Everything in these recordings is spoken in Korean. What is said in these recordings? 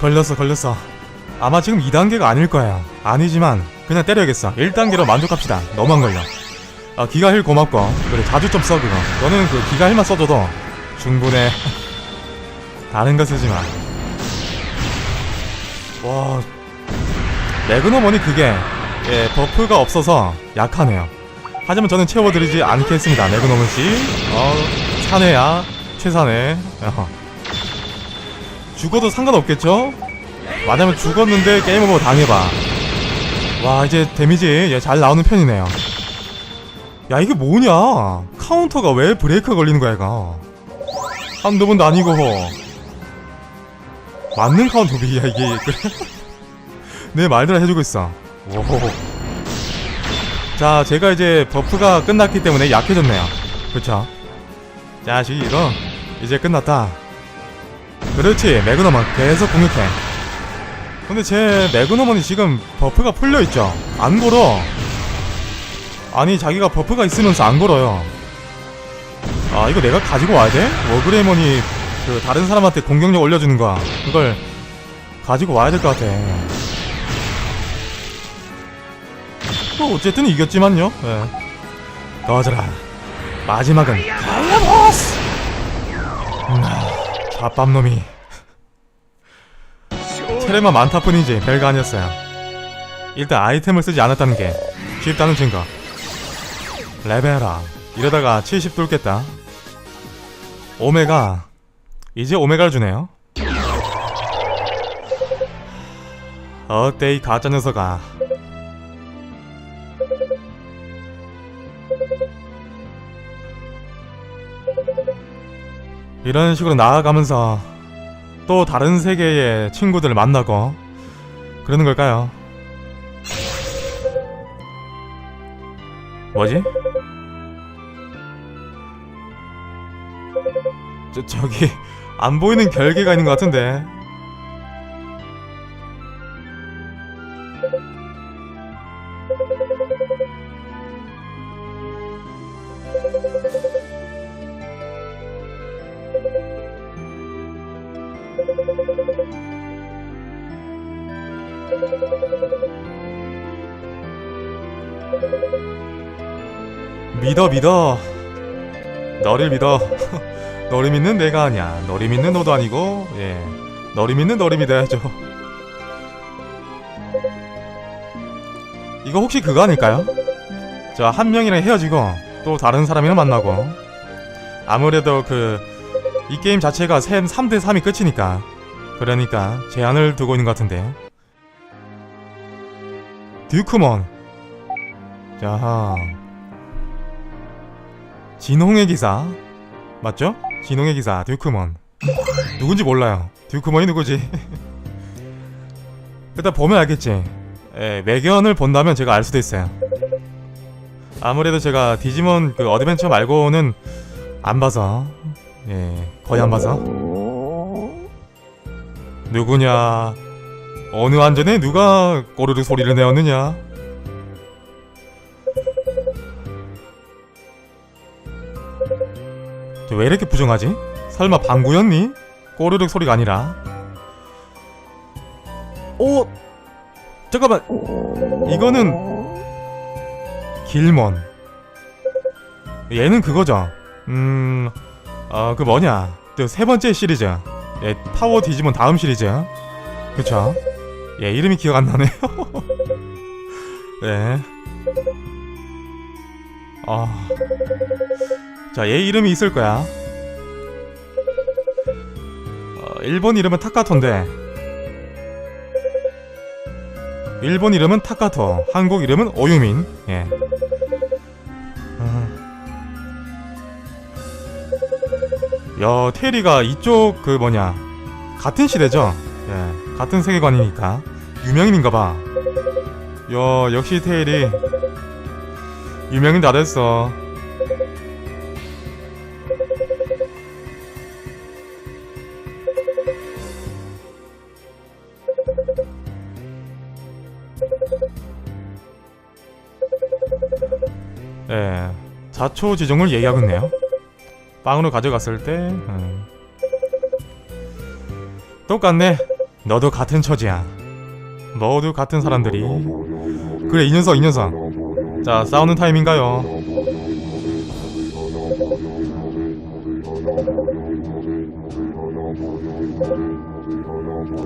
걸렸어 걸렸어. 아마 지금 2단계가 아닐 거야. 아니지만 그냥 때려야겠어. 1단계로 만족합시다. 안 걸려 아 기가 힐 고맙고. 그래 자주 좀 써 그거. 너는 그 기가 힐만 써줘도 충분해. 다른 거 쓰지 마 와 매그너머니 그게 예 버프가 없어서 약하네요. 하지만 저는 채워드리지 않겠습니다. 매그너먼 씨. 어, 사내야. 최사내 어. 죽어도 상관없겠죠? 만약에 죽었는데 게임 오버 당해봐. 와 이제 데미지 예, 잘 나오는 편이네요. 야 이게 뭐냐? 카운터가 왜 브레이크 걸리는 거야 이거? 한두 번도 아니고. 맞는 카운터 비야 이게? 내 말대로 해주고 있어. 오. 자 제가 이제 버프가 끝났기 때문에 약해졌네요. 그쵸? 자식 이거 이제 끝났다 그렇지 매그너먼 계속 공격해. 근데 제 매그너먼이 지금 버프가 풀려있죠. 안 걸어. 아니 자기가 버프가 있으면서 안 걸어요. 아 이거 내가 가지고 와야 돼? 워그레이먼이 그 다른 사람한테 공격력 올려주는 거야. 그걸 가지고 와야 될 것 같아. 뭐 어쨌든 이겼지만요. 예. 꺼져라. 마지막은 다이아보스! 음, 밥밥놈이. 체레만 많다 뿐이지 별거 아니었어요. 일단 아이템을 쓰지 않았다는 게 쉽다는 증거. 레벨아 이러다가 70 뚫겠다. 오메가. 이제 오메가를 주네요. 어때 이 가짜 녀석아 이런 식으로 나아가면서 또 다른 세계의 친구들을 만나고 그러는 걸까요? 뭐지? 저, 저기 안 보이는 결계가 있는 것 같은데 믿어 믿어. 너를 믿어. 너를 믿는 내가 아니야. 너를 믿는 너도 아니고 예. 너를 믿는 너를 믿어야죠. 이거 혹시 그거 아닐까요? 저 한 명이랑 헤어지고 또 다른 사람이랑 만나고. 아무래도 그 이 게임 자체가 3대 3이 끝이니까. 그러니까 제한을 두고 있는 것 같은데. 듀크몬. 자하 진홍의 기사. 맞죠? 진홍의 기사 듀크몬 누군지 몰라요. 듀크몬이 누구지? 일단 보면 알겠지. 예, 매견을 본다면 제가 알 수도 있어요. 아무래도 제가 디지몬 그 어드벤처 말고는 안 봐서. 예 거의 안 봐서. 누구냐? 어느 안전에 누가 꼬르르 소리를 내었느냐 왜 이렇게 부정하지? 설마 방구였니? 꼬르륵 소리가 아니라. 오 잠깐만. 이거는 길먼. 얘는 그거죠. 음어 그 뭐냐. 또 세 번째 시리즈. 예 파워 디지몬 다음 시리즈. 그쵸? 예 이름이 기억 안 나네요. 네. 아. 자, 얘 이름이 있을 거야. 어, 일본 이름은 타카토인데. 일본 이름은 타카토, 한국 이름은 오유민. 예. 어. 야, 테리가 이쪽 그 뭐냐 같은 시대죠. 예, 같은 세계관이니까 유명인인가 봐. 야, 역시 테리 유명인 다 됐어. 예, 자초 지정을 얘기하고 있네요. 빵으로 가져갔을 때, 음. 똑같네. 너도 같은 처지야. 모두 같은 사람들이. 그래, 이 녀석, 이 녀석. 자, 싸우는 타임인가요?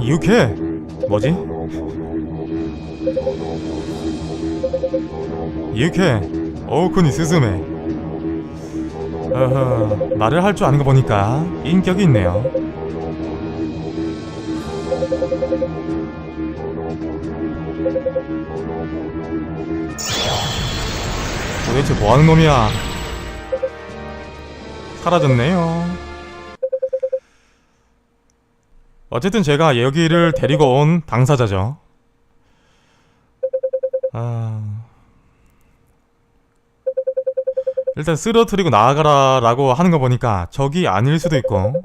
이육해? 뭐지? 이육해. 오쿠니 스즈메. 어허, 말을 할 줄 아는 거 보니까 인격이 있네요. 도대체 뭐 하는 놈이야? 사라졌네요. 어쨌든 제가 여기를 데리고 온 당사자죠. 아... 일단 쓰러뜨리고 나아가라 라고 하는 거 보니까 적이 아닐 수도 있고.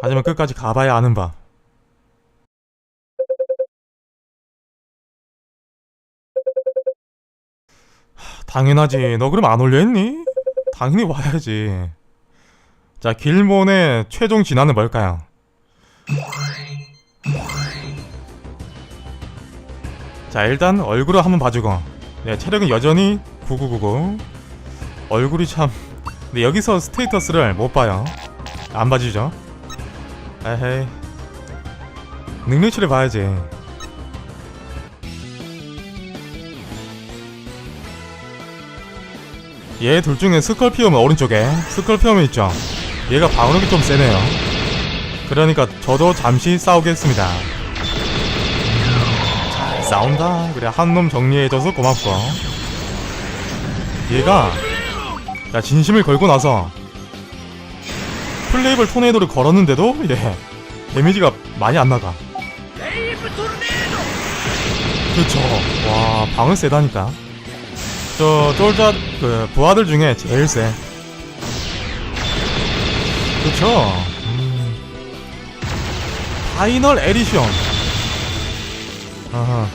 하지만 끝까지 가봐야 아는 바. 하, 당연하지. 너 그럼 안 올려 했니? 당연히 와야지. 자 길몬의 최종 진화는 뭘까요? 자 일단 얼굴을 한번 봐주고 네 체력은 여전히 9999 얼굴이 참 근데 여기서 스테이터스를 못 봐요. 안 봐주죠? 에헤이. 능력치를 봐야지. 얘 둘 중에 스컬피움은 오른쪽에. 스컬피움은 있죠? 얘가 방어력이 좀 세네요. 그러니까 저도 잠시 싸우겠습니다. 잘 싸운다. 그래 한 놈 정리해줘서 고맙고. 얘가 야 진심을 걸고 나서 플레이블 토네이도를 걸었는데도 얘 데미지가 많이 안 나가. 그쵸 와 방을 세다니까. 저 쫄자 그 부하들 중에 제일 세. 그쵸 음. 파이널 에디션. 아하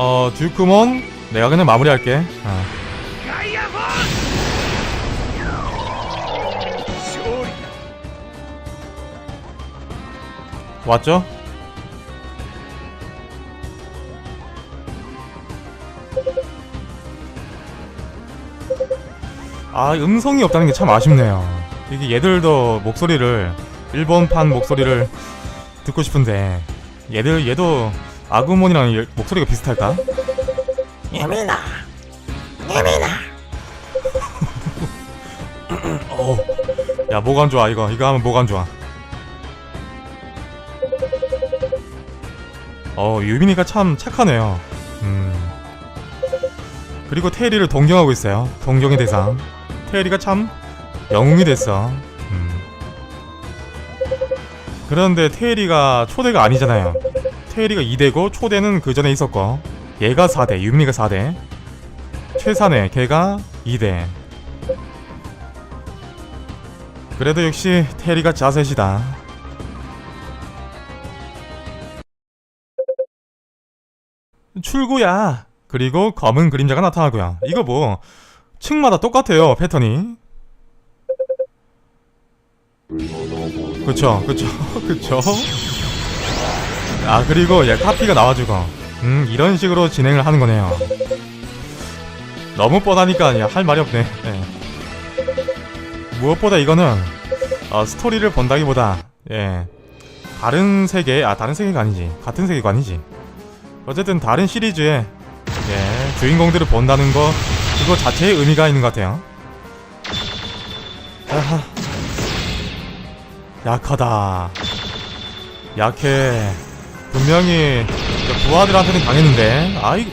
어 듀크몬 내가 그냥 마무리할게 어. 왔죠? 아 음성이 없다는 게 참 아쉽네요 이게 얘들도 목소리를 일본판 목소리를 듣고 싶은데 얘들 얘도 아구몬이랑 얘- 목소리가 비슷할까? 예민아. 예민아. 어, 야 뭐가 안 좋아 이거. 이거 하면 뭐가 안 좋아? 어 유빈이가 참 착하네요. 음. 그리고 테리를 동경하고 있어요. 동경의 대상. 테리가 참 영웅이 됐어. 음. 그런데 테리가 초대가 아니잖아요 테리가 2대고 초대는 그 전에 있었고 얘가 4대 유민이가 4대 최산의 걔가 2대 그래도 역시 테리가 자셋이다. 출구야. 그리고 검은 그림자가 나타나고요. 이거 뭐 층마다 똑같아요 패턴이. 그쵸, 그쵸, 그쵸. 아 그리고 얘 카피가 나와주고, 음 이런 식으로 진행을 하는 거네요. 너무 뻔하니까 야, 할 말이 없네. 예. 무엇보다 이거는 어, 스토리를 본다기보다 예. 다른 세계 아 다른 세계가 아니지. 같은 세계관이지. 어쨌든 다른 시리즈의 예 주인공들을 본다는 거 그거 자체에 의미가 있는 것 같아요. 아하. 약하다. 약해 분명히 저 부하들한테는 강했는데 아이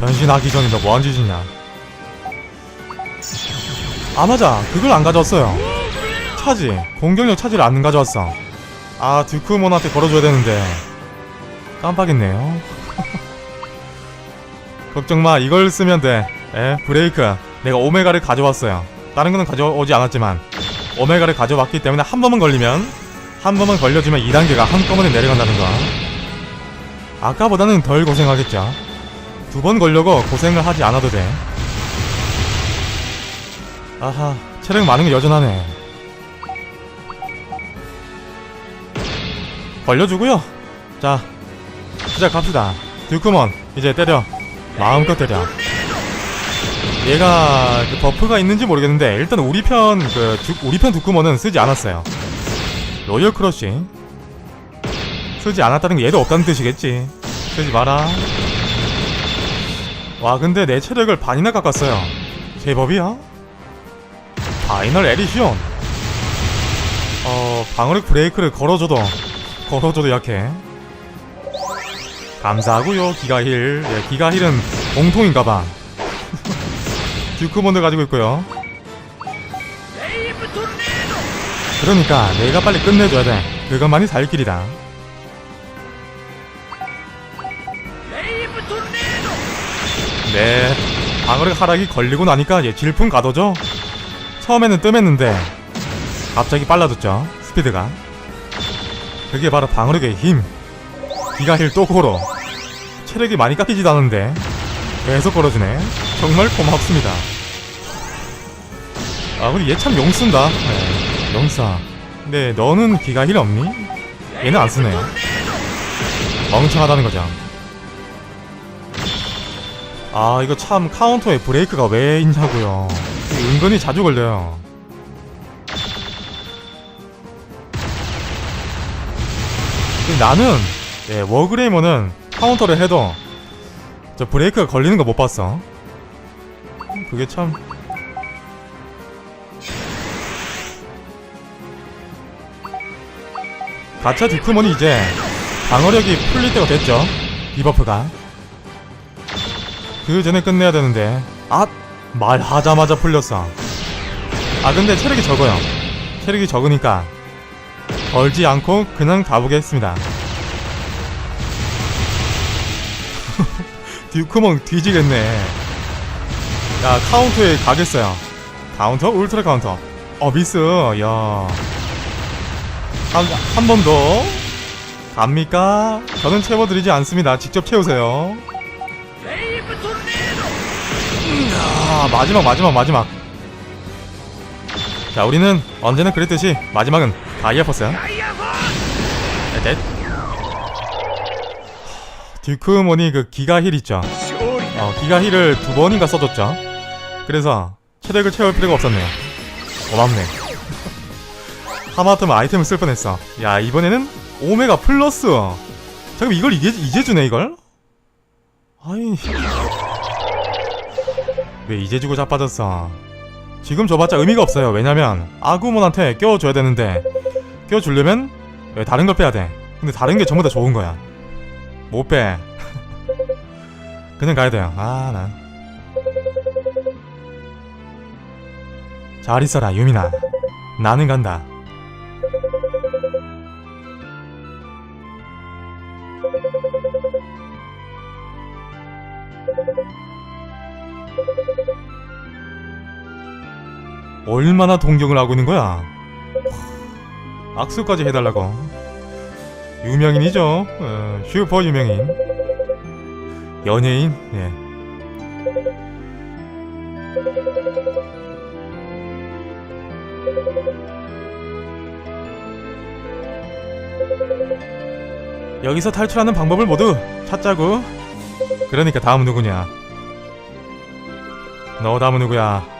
변신하기 전에 너 뭐한 짓이냐. 아 맞아. 그걸 안 가져왔어요. 차지. 공격력 차지를 안 가져왔어. 아 듀크몬한테 걸어줘야 되는데. 깜빡했네요. 걱정마. 이걸 쓰면 돼. 에, 브레이크. 내가 오메가를 가져왔어요. 다른 거는 가져오지 않았지만. 오메가를 가져왔기 때문에 한 번만 걸리면 한 번만 걸려주면 2단계가 한꺼번에 내려간다는 거 아까보다는 덜 고생하겠죠. 두 번 걸려고 고생을 하지 않아도 돼. 아하 체력 많은 게 여전하네. 벌려주고요. 자 시작합시다. 듀크먼 이제 때려. 마음껏 때려. 얘가 그 버프가 있는지 모르겠는데 일단 우리 편 그 우리 편 듀크먼은 쓰지 않았어요. 로열 크러쉬 쓰지 않았다는 게 얘도 없다는 뜻이겠지. 쓰지 마라. 와 근데 내 체력을 반이나 깎았어요. 제법이야? 파이널 에디션. 어 방어력 브레이크를 걸어줘도 걸어줘도 약해. 감사하고요 기가힐. 예, 기가힐은 공통인가봐. 듀크몬드 가지고 있고요. 그러니까 내가 빨리 끝내줘야 돼. 그것만이 살 길이다 네. 방어력 하락이 걸리고 나니까 얘 질풍 가도죠? 처음에는 뜸했는데 갑자기 빨라졌죠? 스피드가. 그게 바로 방어력의 힘. 기가힐 또 고로. 체력이 많이 깎이지도 않은데 계속 걸어주네. 정말 고맙습니다. 아 근데 얘참 용 쓴다. 네, 용사 근데 너는 기가힐 없니? 얘는 안 쓰네. 멍청하다는 거죠 아 이거 참 카운터에 브레이크가 왜 있냐고요. 은근히 자주 걸려요. 나는 예, 워그레이머는 카운터를 해도 저 브레이크가 걸리는 거 못 봤어. 그게 참. 가차 듀크먼이 이제 방어력이 풀릴 때가 됐죠. 디버프가 그 전에 끝내야 되는데. 아 말하자마자 풀렸어. 아 근데 체력이 적어요. 체력이 적으니까. 걸지 않고 그냥 가보겠습니다. 듀크몽 뒤지겠네. 야 카운터에 가겠어요. 카운터? 울트라 카운터. 어 미스 야 한 번 더. 갑니까? 저는 채워드리지 않습니다. 직접 채우세요 아 마지막 마지막 마지막. 자 우리는 언제나 그랬듯이 마지막은 다이아포스 넷. 듀크몬이 그 기가힐 있죠? 어 기가힐을 두 번인가 써줬죠? 그래서 체력을 채울 필요가 없었네요. 고맙네. 하마터면 아이템을 쓸 뻔했어. 야 이번에는 오메가 플러스. 잠깐 이걸 이게 이제 주네 이걸? 아이 왜 이제 주고 자빠졌어? 지금 줘봤자 의미가 없어요. 왜냐면 아구몬한테 껴줘야 되는데 껴주려면 왜 다른 걸 빼야 돼? 근데 다른 게 전부 다 좋은 거야. 못빼. 그냥 가야 돼요. 아난. 잘 있어라 유민아 나는 간다 얼마나 동경을 하고 있는 거야? 악수까지 해달라고. 유명인이죠. 어, 슈퍼 유명인. 연예인. 예. 여기서 탈출하는 방법을 모두 찾자고. 그러니까 다음 누구냐? 너 다음은 누구야?